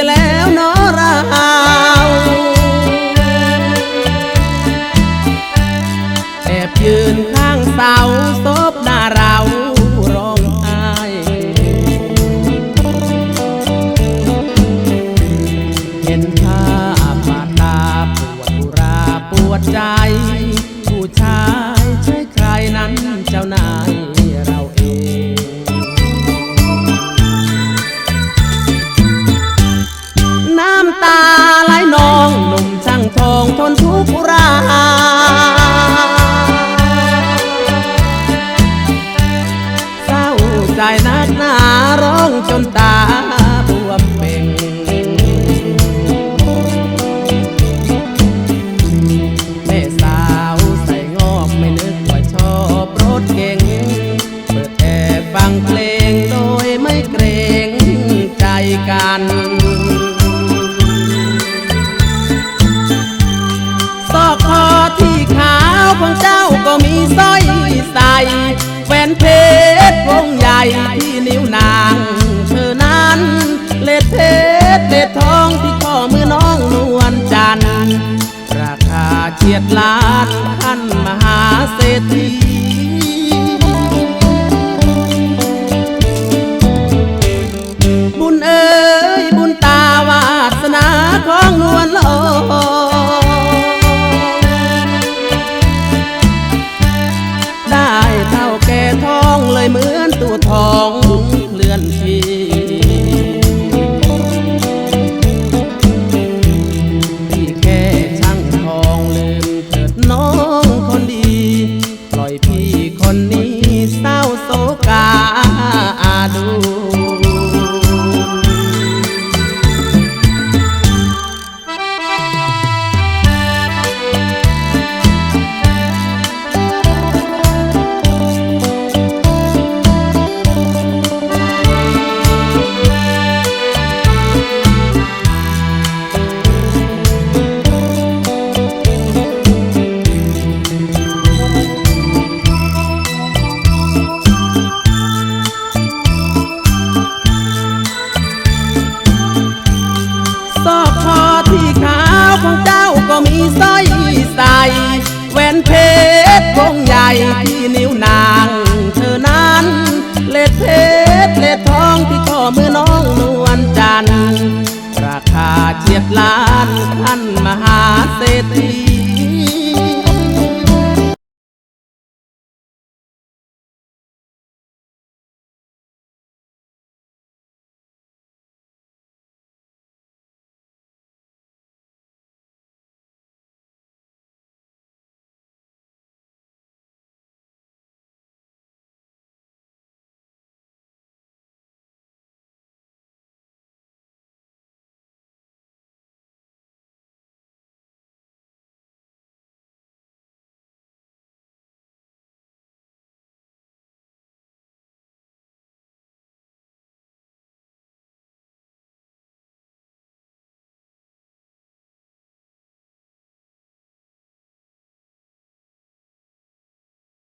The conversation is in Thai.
ยแล้วเน สาใจนักหนาร้องจนตาบวมเป่งแม่สาวใส่งอกไม่นึกว่าชอบรถเก่ง เปิดแอร์ฟังเพลงโดยไม่เกรงใจกัน เล็ดเพชรเล็ดทองที่ข้อมือน้องนวลจันทร์ราคาเฉียดล้านท่านมหาเศรษฐีบุญเอ๋ยบุญตาวาสนาของนวลโลได้เท่าแก่ทองเลยเหมือนตัวทอง วงใหญ่ที่นิ้วนางเธอนั้น เล็ดเพชรเล็ดทองที่ข้อมือน้องนวลจันทร์ราคาเฉียดล้านท่านมหาเศรษฐี